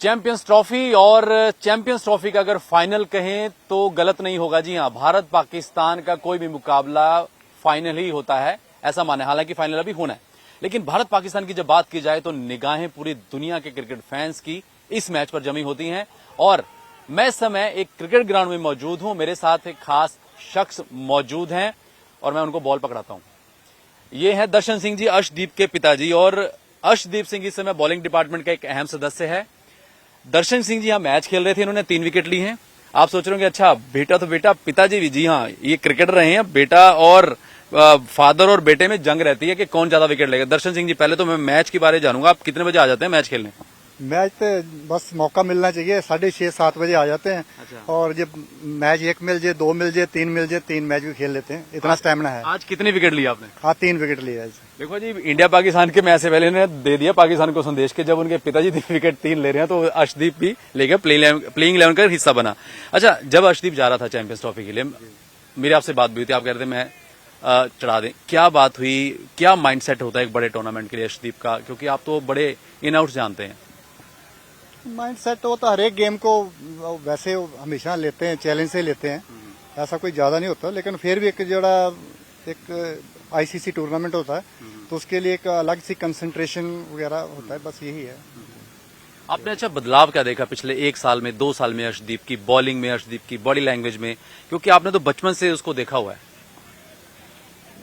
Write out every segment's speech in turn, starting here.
Champions trophy और champions trophy का अगर फाइनल कहें तो गलत नहीं होगा। जी हाँ भारत पाकिस्तान का कोई भी मुकाबला फाइनल ही होता है, ऐसा माने। हालाँकि फाइनल अभी होना है, लेकिन भारत पाकिस्तान की जब बात की जाए तो निगाहें पूरी दुनिया के क्रिकेट फैंस की इस मैच पर जमी होती हैं। और मैं समय एक क्रिकेट ग्राउंड में मौजूद हूँ, मेरे साथ एक खास शख्स मौजूद हैं और मैं उनको बॉल पकड़ाता हूँ। ये है दर्शन सिंह जी, अर्शदीप के पिताजी। और अर्शदीप सिंह इस समय बॉलिंग डिपार्टमेंट का एक अहम सदस्य है। दर्शन सिंह जी यहाँ मैच खेल रहे थे इन्होंने तीन विकेट ली हैं। आप सोच रहे होंगे अच्छा बेटा तो बेटा पिताजी भी जी हाँ ये क्रिकेटर रहे हैं। बेटा और फादर और बेटे में जंग रहती है कि कौन ज़्यादा विकेट लेगा। दर्शन सिंह जी पहले तो मैं मैच के बारे में जानूँगा। आप कितने बजे आ जाते हैं मैच खेलने? मैच पे बस मौका मिलना चाहिए साढ़े छह सात बजे आ जाते हैं। अच्छा। और जब मैच एक मिल जाए दो मिल जाए तीन मिल जाए तीन मैच भी खेल लेते हैं। इतना स्टेमिना है। आज कितनी विकेट लिया आपने? हाँ तीन विकेट लिया है। देखो जी इंडिया पाकिस्तान के मैच से पहले ने दे दिया पाकिस्तान को संदेश के जब उनके पिताजी तीन विकेट तीन ले रहे हैं तो अर्शदीप भी लेकर प्लेइंग इलेवन का हिस्सा बना। अच्छा जब अर्शदीप जा रहा था चैंपियंस ट्रॉफी के लिए मेरी आपसे बात भी हुई थी आप कह रहे थे मैं चढ़ा दें। क्या बात हुई? क्या माइंडसेट होता है एक बड़े टूर्नामेंट के लिए अर्शदीप का? क्योंकि आप तो बड़े इन आउट जानते हैं। माइंड सेट वो तो हर एक गेम को वैसे हमेशा लेते हैं चैलेंज से लेते हैं। ऐसा कोई ज़्यादा नहीं होता लेकिन फिर भी एक जरा एक आईसीसी टूर्नामेंट होता है तो उसके लिए एक अलग सी कंसंट्रेशन वगैरह होता है बस यही है आपने अच्छा बदलाव क्या देखा पिछले एक साल में दो साल में अर्शदीप की बॉलिंग में अर्शदीप की बॉडी लैंग्वेज में क्योंकि आपने तो बचपन से उसको देखा हुआ है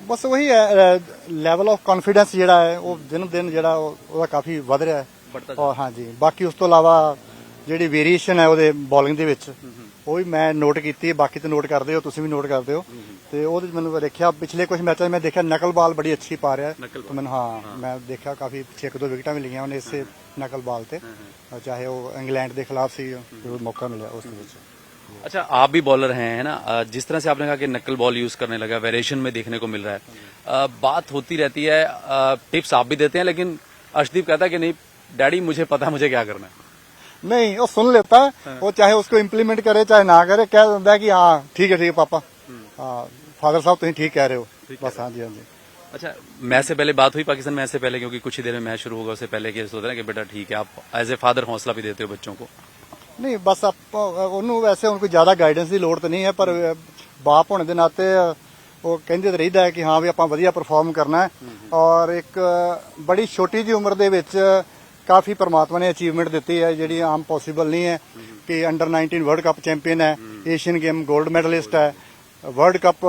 ਬਸ ਉਹੀ ਹੈ ਲੈਵਲ ਆਫ ਕੌਨਫੀਡੈਂਸ ਜਿਹੜਾ ਹੈ ਉਹ ਦਿਨ ਦਿਨ ਜਿਹੜਾ ਉਹ- ਉਹਦਾ ਕਾਫੀ ਵਧ ਰਿਹਾ ਹੈ बढ़ता ਔਰ ਹਾਂਜੀ ਬਾਕੀ ਉਸ ਤੋਂ ਇਲਾਵਾ ਜਿਹੜੀ ਵੇਰੀਏਸ਼ਨ ਹੈ ਉਹਦੇ ਬੋਲਿੰਗ ਦੇ ਵਿੱਚ ਉਹ ਵੀ ਮੈਂ ਨੋਟ ਕੀਤੀ ਹੈ ਬਾਕੀ ਤੇ ਨੋਟ ਕਰਦੇ ਹੋ ਤੁਸੀਂ ਵੀ ਨੋਟ ਕਰਦੇ ਹੋ ਤੇ ਉਹਦੇ 'ਚ ਮੈਨੂੰ ਦੇਖਿਆ ਪਿਛਲੇ ਕੁਝ ਮੈਚਾਂ 'ਚ ਮੈਂ ਦੇਖਿਆ ਨਕਲ ਬਾਲ ਬੜੀ ਅੱਛੀ ਪਾ ਰਿਹਾ ਹੈ ਨਕਲ ਤੇ ਮੈਨੂੰ ਹਾਂ ਮੈਂ ਦੇਖਿਆ ਕਾਫੀ ਛੇ ਕੁ ਦੋ ਵਿਕਟਾਂ ਵੀ ਲਈਆਂ ਉਹਨੇ ਇਸੇ ਨਕਲ ਬਾਲ ਤੇ ਚਾਹੇ ਉਹ ਇੰਗਲੈਂਡ ਦੇ ਖਿਲਾਫ ਸੀ ਜਦੋਂ ਮੌਕਾ ਮਿਲਿਆ ਉਸ ਦੇ ਵਿੱਚ अच्छा आप भी बॉलर हैं है ना अ, जिस तरह से आपने कहा कि नकल बॉल यूज करने लगा वेरिएशन में देखने को मिल रहा है अ, बात होती रहती है अ, टिप्स आप भी देते हैं लेकिन अर्शदीप कहता है कि नहीं डैडी मुझे पता है मुझे क्या करना है नहीं वो सुन लेता है वो चाहे उसको इम्प्लीमेंट करे चाहे ना करे कह देता है कि हाँ ठीक है ठीक है पापा हाँ फादर साहब तुम ठीक कह रहे हो बस हाँ जी हाँ जी अच्छा मैच से पहले बात हुई पाकिस्तान मैच से पहले क्योंकि कुछ ही देर में मैच शुरू होगा उससे पहले कि सोच रहे हैं कि बेटा ठीक है आप एज ए फादर हौसला भी देते हो बच्चों को ਨਹੀਂ ਬਸ ਆਪਾਂ ਉਹਨੂੰ ਵੈਸੇ ਹੁਣ ਕੋਈ ਜ਼ਿਆਦਾ ਗਾਈਡੈਂਸ ਦੀ ਲੋੜ ਤਾਂ ਨਹੀਂ ਹੈ ਪਰ ਬਾਪ ਹੋਣ ਦੇ ਨਾਤੇ ਉਹ ਕਹਿੰਦੇ ਤਾਂ ਰਹਿੰਦਾ ਹੈ ਕਿ ਹਾਂ ਵੀ ਆਪਾਂ ਵਧੀਆ ਪਰਫਾਰਮ ਕਰਨਾ ਹੈ ਔਰ ਇੱਕ ਬੜੀ ਛੋਟੀ ਜੀ ਉਮਰ ਦੇ ਵਿੱਚ ਕਾਫੀ ਪਰਮਾਤਮਾ ਨੇ ਅਚੀਵਮੈਂਟ ਦਿੱਤੀ ਹੈ, ਜਿਹੜੀ ਆਮ ਪੋਸੀਬਲ ਨਹੀਂ ਹੈ ਕਿ ਅੰਡਰ 19 ਵਰਲਡ ਕੱਪ ਚੈਂਪੀਅਨ ਹੈ ਏਸ਼ੀਅਨ ਗੇਮ 골ਡ ਮੈਡਲਿਸਟ ਹੈ ਵਰਲਡ ਕੱਪ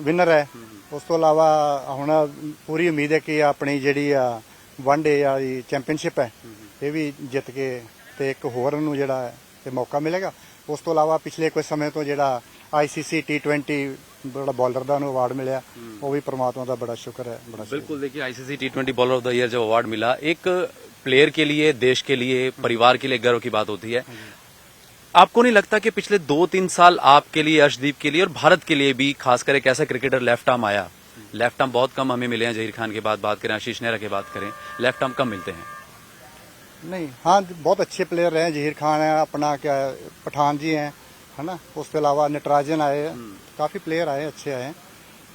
ਵਿਨਰ ਹੈ। ਉਸ ਤੋਂ ਇਲਾਵਾ ਹੁਣ ਪੂਰੀ ਉਮੀਦ ਹੈ ਕਿ ਆਪਣੀ ਜਿਹੜੀ ਆ ਵਨ ਡੇ ਵਾਲੀ ਚੈਂਪੀਅਨਸ਼ਿਪ ਹੈ, ਇਹ ਵੀ ਜਿੱਤ ਕੇ ਤੇ ਇੱਕ ਹੋਰ ਨੂੰ ਜਿਹੜਾ ਹੈ ਤੇ ਮੌਕਾ ਮਿਲੇਗਾ। ਉਸ ਤੋਂ ਇਲਾਵਾ ਪਿਛਲੇ ਕੁਝ ਸਮੇਂ ਤੋਂ ਜਿਹੜਾ ਆਈਸੀਸੀ T20 ਬੜਾ ਬੋਲਰ ਦਾ ਉਹਨੂੰ ਅਵਾਰਡ ਮਿਲਿਆ ਉਹ ਵੀ ਪ੍ਰਮਾਤਮਾ ਦਾ ਬੜਾ ਸ਼ੁਕਰ ਹੈ ਬੜਾ ਸ਼ੁਕਰ बिल्कुल देखिए ICC T twenty bowler of the year जब अवार्ड मिला एक प्लेयर के लिए देश के लिए परिवार के लिए गर्व की बात होती है आपको नहीं लगता कि पिछले दो तीन साल आपके लिए अर्शदीप के लिए और भारत के लिए भी खासकर एक ऐसा क्रिकेटर लेफ्ट आर्म आया लेफ्ट आर्म बहुत कम हमें मिले हैं जहीर खान के बाद बात करें आशीष नेहरा की बात करें लेफ्ट आर्म कम मिलते हैं नहीं हाँ बहुत अच्छे प्लेयर रहे हैं जहीर खान है अपना क्या है, पठान जी हैं है ना? उसके अलावा नटराजन आए हम्म। काफ़ी प्लेयर आए अच्छे आए।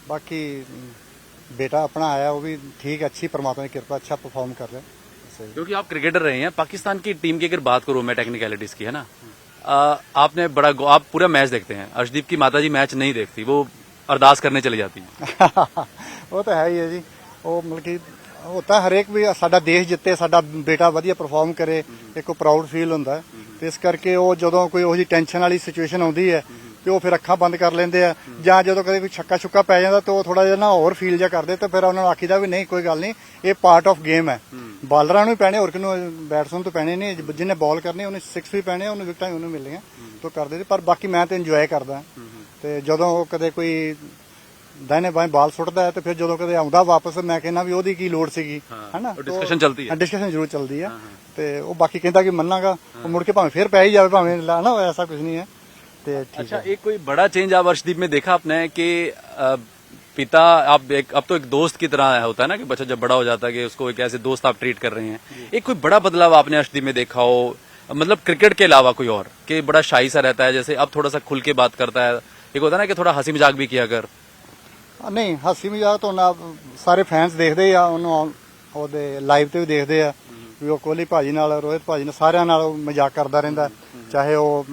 बाकी हम्म, बेटा अपना आया वो भी ठीक अच्छी परमात्मा की कृपा अच्छा परफॉर्म कर रहे हैं। क्योंकि आप क्रिकेटर रहे हैं पाकिस्तान की टीम की अगर बात करूँ मैं टेक्निकलिटीज की है ना? हम्म। आ, आपने बड़ा आप पूरा मैच देखते हैं। अर्शदीप की माता जी मैच नहीं देखती वो अरदास करने चली जाती है। वो तो है ही है जी। वो मतलब की ਉਹ ਤਾਂ ਹਰੇਕ ਵੀ ਸਾਡਾ ਦੇਸ਼ ਜਿੱਤੇ ਸਾਡਾ ਬੇਟਾ ਵਧੀਆ ਪਰਫਾਰਮ ਕਰੇ ਇੱਕ ਪ੍ਰਾਊਡ ਫੀਲ ਹੁੰਦਾ ਤੇ ਇਸ ਕਰਕੇ ਉਹ ਜਦੋਂ ਕੋਈ ਉਹੋ ਜੀ ਟੈਨਸ਼ਨ ਵਾਲੀ ਸਿਚੁਏਸ਼ਨ ਆਉਂਦੀ ਹੈ ਤੇ ਉਹ ਫਿਰ ਅੱਖਾਂ ਬੰਦ ਕਰ ਲੈਂਦੇ ਆ ਜਾਂ ਜਦੋਂ ਕਦੇ ਕੋਈ ਛੱਕਾ ਛੁੱਕਾ ਪੈ ਜਾਂਦਾ ਤੇ ਉਹ ਥੋੜਾ ਜਿਹਾ ਨਾ ਹੋਰ ਫੀਲ ਜਿਹਾ ਕਰਦੇ ਤੇ ਫਿਰ ਉਹਨਾਂ ਨੂੰ ਆਖੀਦਾ ਵੀ ਨਹੀਂ ਕੋਈ ਗੱਲ ਨਹੀਂ ਇਹ ਪਾਰਟ ਆਫ ਗੇਮ ਹੈ ਬਾਲਰਾਂ ਨੂੰ ਪੈਣੇ ਹੋਰ ਕਿਨੂੰ ਬੈਟਸਮੈਨ ਤੋਂ ਪੈਣੇ ਨਹੀਂ ਜਿਹਨੇ ਬਾਲ ਕਰਨੀ ਉਹਨੇ 6 ਵੀ ਪੈਣੇ ਉਹਨੂੰ ਵਿਕਟਾਂ ਉਹਨੂੰ ਮਿਲਣੀਆਂ ਤੋਂ ਕਰਦੇ ਪਰ ਬਾਕੀ ਮੈਂ ਤੇ ਇੰਜੋਏ ਕਰਦਾ ਤੇ ਜਦੋਂ ਉਹ ਕਦੇ ਕੋਈ ਦਾਇਨੇ ਬਾਏ ਬਾਲ ਸੁੱਟਦਾ ਹੈ ਤੇ ਫਿਰ ਜਦੋਂ ਕਦੇ ਆਉਂਦਾ ਵਾਪਸ ਮੈਂ ਕਹਿੰਦਾ ਵੀ ਉਹਦੀ ਕੀ ਲੋੜ ਸੀਗੀ हाँ, ना? ਚੱਲਦੀ ਹੈ ਡਿਸਕਸ਼ਨ ਜ਼ਰੂਰ ਚੱਲਦੀ ਆ ਤੇ ਉਹ ਬਾਕੀ ਕਹਿੰਦਾ ਕਿ ਮੰਨਾਂਗਾ ਉਹ ਮੁੜ ਕੇ ਭਾਵੇਂ ਫਿਰ ਪੈ ਹੀ ਜਾਵੇ ਭਾਵੇਂ ना ऐसा कुछ नहीं है। ਤੇ ठीक अच्छा एक कोई बड़ा चेंज आप अर्षदीप में देखा आपने कि पिता आप एक अब तो एक दोस्त की तरह होता है ना कि बच्चा जब बड़ा हो जाता है कि उसको एक ऐसे दोस्त आप ट्रीट कर रहे हैं। एक कोई बड़ा बदलाव आपने अर्शदीप में देखा हो? मतलब क्रिकेट के अलावा कोई और कि बड़ा शाही सा रहता है जैसे अब थोड़ा सा खुल के बात करता है। एक होता है ना कि थोड़ा हँसी मज़ाक भी किया कर। ਨਹੀਂ, ਹਾਸੀ ਮਜ਼ਾਕ ਤੋਂ ਨਾ ਸਾਰੇ ਫੈਨਸ ਦੇਖਦੇ ਆ, ਉਹਨੂੰ ਉਹਦੇ ਲਾਈਵ ਤੇ ਵੀ ਦੇਖਦੇ ਆ, ਵੀ ਉਹ ਕੋਹਲੀ ਭਾਜੀ ਨਾਲ, ਰੋਹਿਤ ਭਾਜੀ ਨਾਲ, ਸਾਰਿਆਂ ਨਾਲ ਉਹ ਮਜ਼ਾਕ ਕਰਦਾ ਰਹਿੰਦਾ, ਚਾਹੇ ਉਹ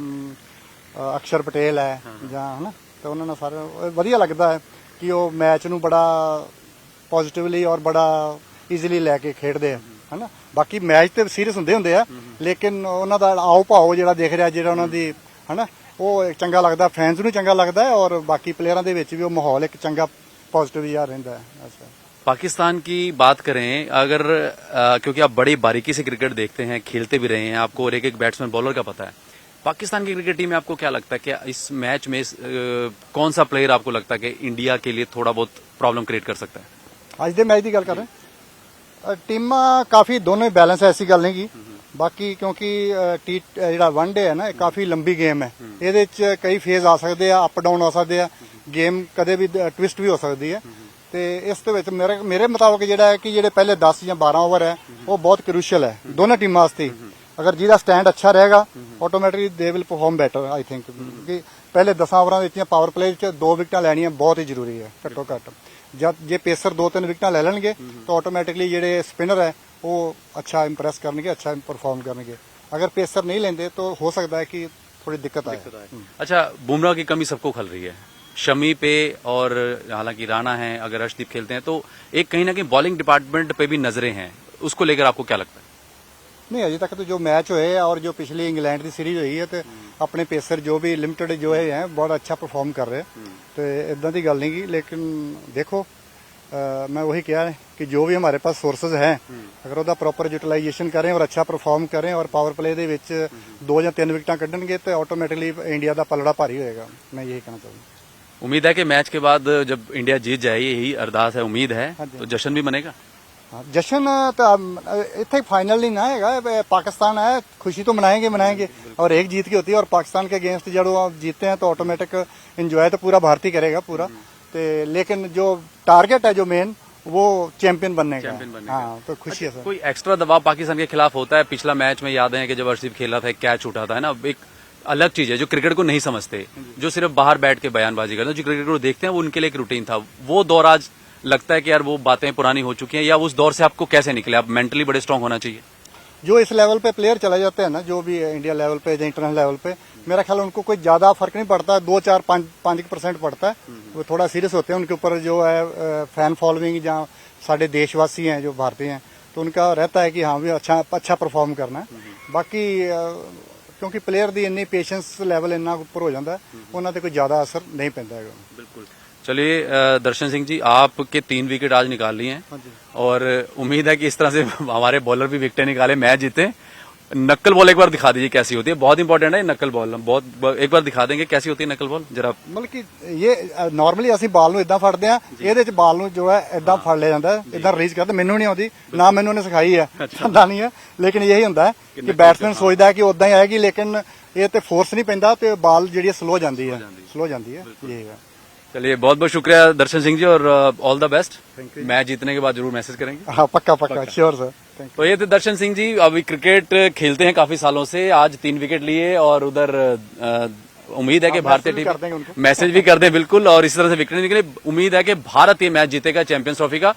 ਅਕਸ਼ਰ ਪਟੇਲ ਹੈ ਜਾਂ ਹਨਾ, ਤੇ ਉਹਨਾਂ ਨਾਲ ਸਾਰੇ ਉਹ ਵਧੀਆ ਲੱਗਦਾ ਹੈ ਕਿ ਉਹ ਮੈਚ ਨੂੰ ਬੜਾ ਪੋਜ਼ਿਟਿਵਲੀ ਔਰ ਬੜਾ ਈਜ਼ੀਲੀ ਲੈ ਕੇ ਖੇਡਦੇ ਆ, ਹਨਾ। ਬਾਕੀ ਮੈਚ ਤੇ ਸੀਰੀਅਸ ਹੁੰਦੇ ਹੁੰਦੇ ਆ, ਲੇਕਿਨ ਉਹਨਾਂ ਦਾ ਆਓ ਭਾਓ ਜਿਹੜਾ ਦੇਖ ਰਿਹਾ, ਜਿਹੜਾ ਉਹਨਾਂ ਦੀ, ਹਨਾ ਉਹ ਚੰਗਾ ਲੱਗਦਾ ਫੈਨਸ ਨੂੰ ਚੰਗਾ ਲੱਗਦਾ ਹੈ ਔਰ ਬਾਕੀ ਪਲੇਅਰਾਂ ਦੇ ਵਿੱਚ ਵੀ ਉਹ ਮਾਹੌਲ ਇੱਕ ਚੰਗਾ पॉजिटिव यार रहता है ऐसा पाकिस्तान की बात करें अगर अ, क्योंकि आप बड़ी बारीकी से क्रिकेट देखते हैं खेलते भी रहे हैं आपको और एक एक बैट्समैन बॉलर का पता है पाकिस्तान की क्रिकेट टीम में आपको क्या लगता है कि इस मैच में इस, अ, कौन सा प्लेयर आपको लगता है कि इंडिया के लिए थोड़ा बहुत प्रॉब्लम क्रिएट कर सकता है ਅੱਜ ਦੇ ਮੈਚ ਦੀ ਗੱਲ ਕਰ ਰਹੇ ਹਾਂ। ਅ, ਟੀਮਾਂ ਕਾਫੀ ਦੋਨੋਂ ਹੀ ਬੈਲੈਂਸ ਹੈ ਐਸੀ ਗੱਲ ਨਹੀਂ ਕੀ ਬਾਕੀ ਕਿਉਂਕਿ ਟੀ ਜਿਹੜਾ ਵਨ ਡੇ ਹੈ ਨਾ ਇਹ ਕਾਫੀ ਲੰਬੀ ਗੇਮ ਹੈ। ਇਹਦੇ ਚ ਕਈ ਫੇਜ਼ ਆ ਸਕਦੇ ਆ ਅਪ ਡਾਊਨ ਹੋ ਸਕਦੇ ਆ। ਗੇਮ ਕਦੇ ਵੀ ਟਵਿਸਟ ਵੀ ਹੋ ਸਕਦੀ ਹੈ। ਤੇ ਇਸ ਦੇ ਵਿੱਚ ਮੇਰੇ ਮੇਰੇ ਮੁਤਾਬਕ ਜਿਹੜਾ ਹੈ ਕਿ ਜਿਹੜੇ ਪਹਿਲੇ 10 ਜਾਂ 12 ਓਵਰ ਹੈ ਉਹ ਬਹੁਤ ਕ੍ਰੂਸ਼ੀਅਲ ਹੈ। ਦੋਨਾਂ ਟੀਮਾਂ ਵਾਸਤੇ। ਅਗਰ ਜਿਹਦਾ ਸਟੈਂਡ ਅੱਛਾ ਰਹੇਗਾ automatically they will perform better I think ਕਿ ਪਹਿਲੇ 10 ਓਵਰਾਂ ਦੇ ਵਿੱਚ ਪਾਵਰ ਪਲੇ ਚ ਦੋ ਵਿਕਟਾਂ ਲੈਣੀਆਂ ਬਹੁਤ ਹੀ ਜ਼ਰੂਰੀ ਹੈ ਘੱਟੋ ਘੱਟ। ਜਦ ਜੇ ਪੇਸਰ ਦੋ ਤਿੰਨ ਵਿਕਟਾਂ ਲੈ ਲੈਣਗੇ ਤਾਂ ਆਟੋਮੈਟਿਕਲੀ ਜਿਹੜੇ ਸਪਿਨਰ ਹੈ वो अच्छा इम्प्रेस करने के अच्छा परफॉर्म करने के। अगर पेसर नहीं लेंगे तो हो सकता है कि थोड़ी दिक्कत आए। हम्म। अच्छा बुमराह की कमी सबको खल रही है। शमी पे और हालाँकि राणा है अगर अर्शदीप खेलते हैं तो एक कहीं ना कहीं बॉलिंग डिपार्टमेंट पे भी नज़रें हैं। उसको लेकर आपको क्या लगता है? नहीं अभी तक तो जो मैच हुए और जो पिछली इंग्लैंड की सीरीज़ हुई है तो हम्म। अपने पेसर जो भी लिमिटेड जो है बहुत अच्छा परफॉर्म कर रहे हैं। हम्म। तो इदा की गल नहीं की लेकिन देखो मैं वही कह रहे कि जो भी हमारे पास सोर्सेज हैं ਅਗਰ ਉਹਦਾ ਪ੍ਰੋਪਰ ਯੂਟਿਲਾਈਜੇਸ਼ਨ ਕਰੇ ਔਰ ਅੱਛਾ ਪਰਫਾਰਮ ਕਰੇ ਔਰ ਪਾਵਰ ਪਲੇ ਦੇ ਵਿੱਚ ਦੋ ਜਾਂ ਤਿੰਨ ਵਿਕਟਾਂ ਕੱਢਣਗੇ ਤੇ ਆਟੋਮੈਟਿਕਲੀ ਇੰਡੀਆ ਦਾ ਪਲੜਾ ਭਾਰੀ ਹੋਏਗਾ। ਮੈਂ ਇਹ ਕਹਿਣਾ ਚਾਹੁੰਦਾ। उम्मीद है कि मैच के बाद जब इंडिया जीत जाए यही अरदास है उम्मीद है हाँ जी। तो जश्न भी मनेगा ਹਾਂ, ਜਸ਼ਨ ਤਾਂ ਅਮ, ਇੱਥੇ ਫਾਈਨਲ ਨਹੀਂ ਨਾ ਹੈਗਾ ਇਹ ਪਾਕਿਸਤਾਨ ਹੈ ਖੁਸ਼ੀ ਤੋਂ ਮਨਾਏਗੇ ਮਨਾਏਗੇ। ਔਰ ਇੱਕ ਜੀਤ ਕੀ ਹੋਤੀ ਹੈ ਔਰ ਪਾਕਿਸਤਾਨ ਕੇ ਅਗੇਂਸਟ ਜਦੋਂ ਆਪ ਜੀਤੇ ਹੈ ਤਾਂ ਆਟੋਮੈਟਿਕ ਇੰਜੋਏ ਤਾਂ ਪੂਰਾ ਭਾਰਤੀ ਕਰੇਗਾ ਪੂਰਾ। तो लेकिन जो टारगेट है जो मेन वो चैंपियन बनने का चैंपियन बनने हाँ। तो खुशी है सर। कोई एक्स्ट्रा दबाव पाकिस्तान के खिलाफ होता है? पिछला मैच में याद है कि जब अर्शदीप खेला था कैच उठा था है ना? एक अलग चीज़ है जो क्रिकेट को नहीं समझते जो। सिर्फ़ बाहर बैठ के बयानबाजी करते हैं जो क्रिकेट को देखते हैं वो उनके लिए एक रूटीन था। वो दौर आज लगता है कि यार वो बातें पुरानी हो चुकी हैं या उस दौर से आपको कैसे निकले? आप मेंटली बड़े स्ट्रांग होना चाहिए। जो इस लेवल पे प्लेयर चले जाते हैं ना जो भी इंडिया लेवल पे या इंटरनेशनल लेवल पे मेरा ख्याल उनको कोई ज्यादा फर्क नहीं पड़ता दो चार पाँच पाँच परसेंट पड़ता है वो थोड़ा सीरियस होते हैं उनके ऊपर जो है फैन फॉलोइंग या साढ़े देशवासी हैं जो भारतीय हैं तो उनका रहता है कि हाँ भी अच्छा अच्छा परफॉर्म करना है बाकी अ, ਕਿਉਂਕਿ ਪਲੇਅਰ ਦੀ ਇੰਨੀ ਪੇਸ਼ੈਂਸ ਲੈਵਲ ਇੰਨਾ ਉੱਪਰ ਹੋ ਜਾਂਦਾ ਹੈ, ਉਹਨਾਂ ਤੇ ਕੋਈ ਜ਼ਿਆਦਾ ਅਸਰ ਨਹੀਂ ਪੈਂਦਾ ਹੈਗਾ बिल्कुल चलिए अ, दर्शन सिंह जी आपके तीन विकेट आज निकाल लिए हैं हाँ जी। और उम्मीद है कि इस तरह से हमारे बॉलर भी विकेटें निकाले मैच जीते नक्कल बॉल एक बार दिखा दीजिए कैसी होती है बहुत इंपॉर्टेंट है ये नक्कल बॉल बहुत एक बार दिखा देंगे कैसी होती है नक्कल बॉल जरा ਮਤਲਬ ਕਿ ਇਹ ਨਾਰਮਲੀ ਅਸੀਂ ਬਾਲ ਨੂੰ ਇਦਾਂ ਫੜਦੇ ਆ ਇਹਦੇ ਚ ਬਾਲ ਨੂੰ ਜੋ ਹੈ ਇਦਾਂ ਫੜ ਲਿਆ ਜਾਂਦਾ ਹੈ ਇਦਾਂ ਰਿਲੀਜ਼ ਕਰਦੇ ਮੈਨੂੰ ਨਹੀਂ ਆਉਂਦੀ ਨਾ ਮੈਨੂੰ ਉਹਨੇ ਸਿਖਾਈ ਹੈ ਪਤਾ ਨਹੀਂ ਹੈ ਲੇਕਿਨ ਇਹੀ ਹੁੰਦਾ ਹੈ ਕਿ ਬੈਟਸਮੈਨ ਸੋਚਦਾ ਹੈ ਕਿ ਉਦਾਂ ਹੀ ਆਏਗੀ ਲੇਕਿਨ ਇਹ ਤੇ ਫੋਰਸ ਨਹੀਂ ਪੈਂਦਾ ਤੇ ਬਾਲ ਜਿਹੜੀ ਸਲੋ ਜਾਂਦੀ ਹੈ ਸਲੋ ਜਾਂਦੀ ਹੈ ਇਹ ਹੈ चलिए बहुत बहुत शुक्रिया दर्शन सिंह जी और ऑल द बेस्ट मैच जीतने के बाद ज़रूर मैसेज करेंगे। हाँ पक्का पक्का श्योर सर तो ये थे दर्शन सिंह जी अभी क्रिकेट खेलते हैं काफ़ी सालों से आज तीन विकेट लिए और उधर uh, उम्मीद है कि भारतीय टीम मैसेज भी कर दें बिल्कुल और इस तरह से विकेट निकले उम्मीद है कि भारत ये मैच जीतेगा चैंपियंस ट्रॉफी का।